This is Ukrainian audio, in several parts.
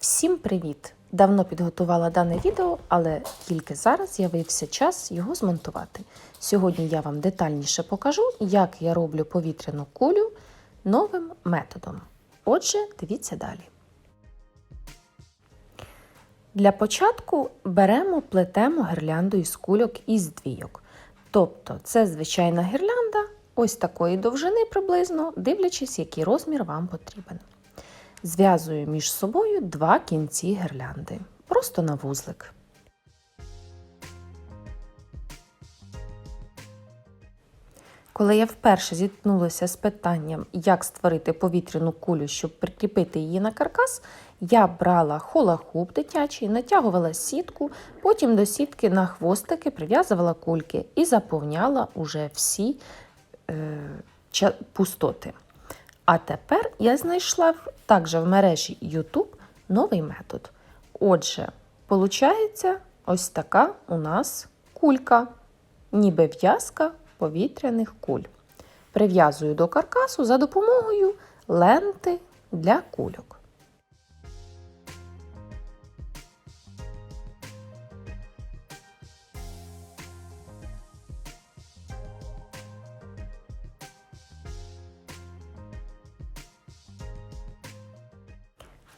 Всім привіт! Давно підготувала дане відео, але тільки зараз з'явився час його змонтувати. Сьогодні я вам детальніше покажу, як я роблю повітряну кулю новим методом. Отже, дивіться далі. Для початку беремо плетемо гірлянду із кульок із двійок. Тобто це звичайна гірлянда ось такої довжини приблизно, дивлячись, який розмір вам потрібен. Зв'язую між собою два кінці гірлянди, просто на вузлик. Коли я вперше зіткнулася з питанням, як створити повітряну кулю, щоб прикріпити її на каркас, я брала хола-хуп дитячий, натягувала сітку, потім до сітки на хвостики прив'язувала кульки і заповняла уже всі е, пустоти. А тепер я знайшла також в мережі YouTube новий метод. Отже, виходить ось така у нас кулька, ніби в'язка повітряних куль. Прив'язую до каркасу за допомогою ленти для кульок.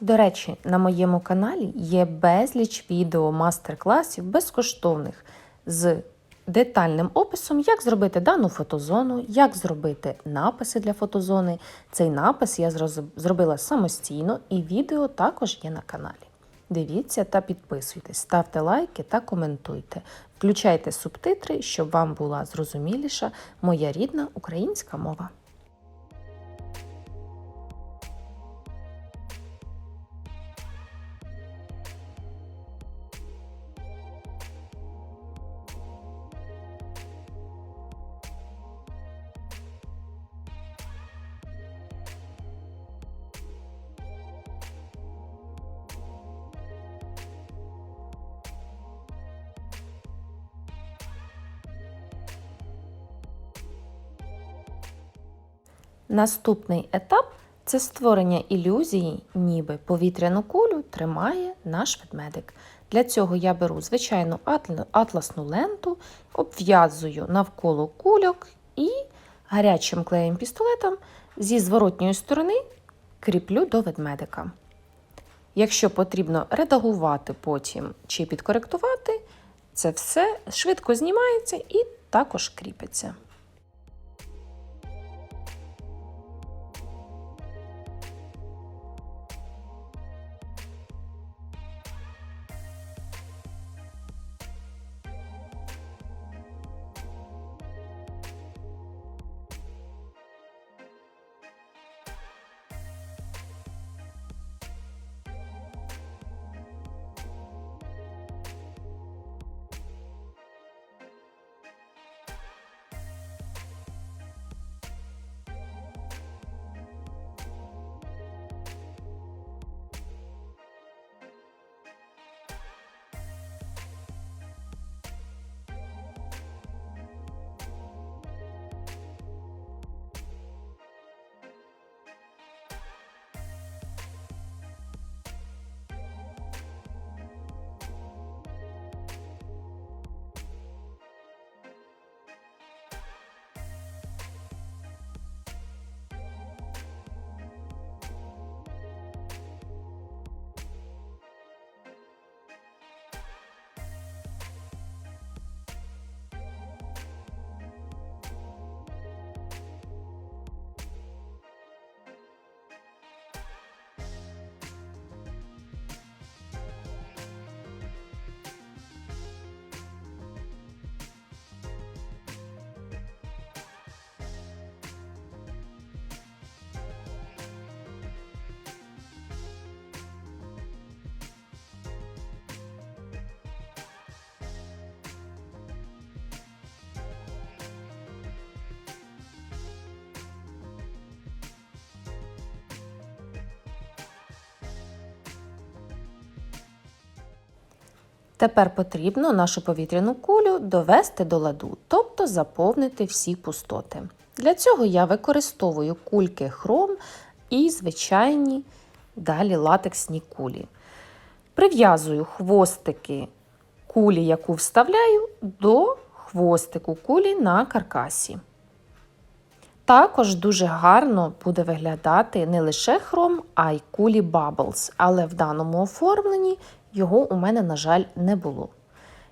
До речі, на моєму каналі є безліч відео мастер-класів безкоштовних з детальним описом, як зробити дану фотозону, як зробити написи для фотозони. Цей напис я зробила самостійно, і відео також є на каналі. Дивіться та підписуйтесь, ставте лайки та коментуйте. Включайте субтитри, щоб вам була зрозуміліша моя рідна українська мова. Наступний етап це створення ілюзії, ніби повітряну кулю тримає наш ведмедик. Для цього я беру звичайну атл- атласну ленту, обв'язую навколо кульок і гарячим клеєм пістолетом зі зворотньої сторони кріплю до ведмедика. Якщо потрібно редагувати потім чи підкоректувати, це все швидко знімається і також кріпиться. Тепер потрібно нашу повітряну кулю довести до ладу, тобто заповнити всі пустоти. Для цього я використовую кульки хром і звичайні далі латексні кулі. Прив'язую хвостики кулі, яку вставляю, до хвостику кулі на каркасі. Також дуже гарно буде виглядати не лише хром, а й кулі Bubbles, але в даному оформленні його у мене, на жаль, не було.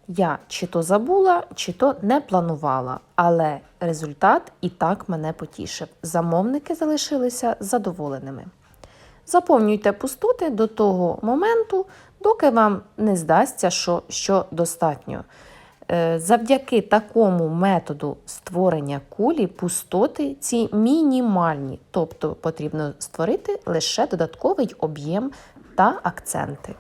Я чи то забула, чи то не планувала, але результат і так мене потішив. Замовники залишилися задоволеними. Заповнюйте пустоти до того моменту, доки вам не здасться, що, що достатньо. Е, Завдяки такому методу створення кулі пустоти ці мінімальні, тобто потрібно створити лише додатковий об'єм та акценти.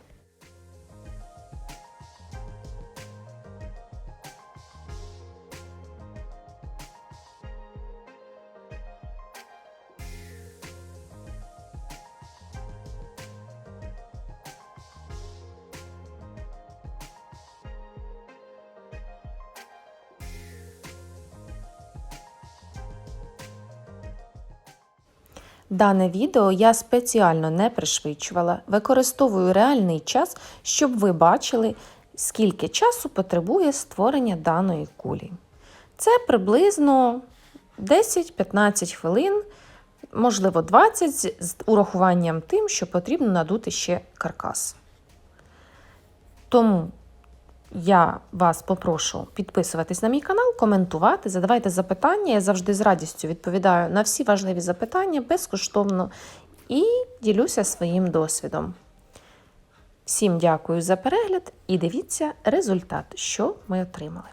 Дане відео я спеціально не пришвидшувала, використовую реальний час, щоб ви бачили, скільки часу потребує створення даної кулі. Це приблизно 10-15 хвилин, можливо 20 з урахуванням тим, що потрібно надути ще каркас. Тому я вас попрошу підписуватись на мій канал, коментувати, задавайте запитання. Я завжди з радістю відповідаю на всі важливі запитання безкоштовно і ділюся своїм досвідом. Всім дякую за перегляд і дивіться результат, що ми отримали.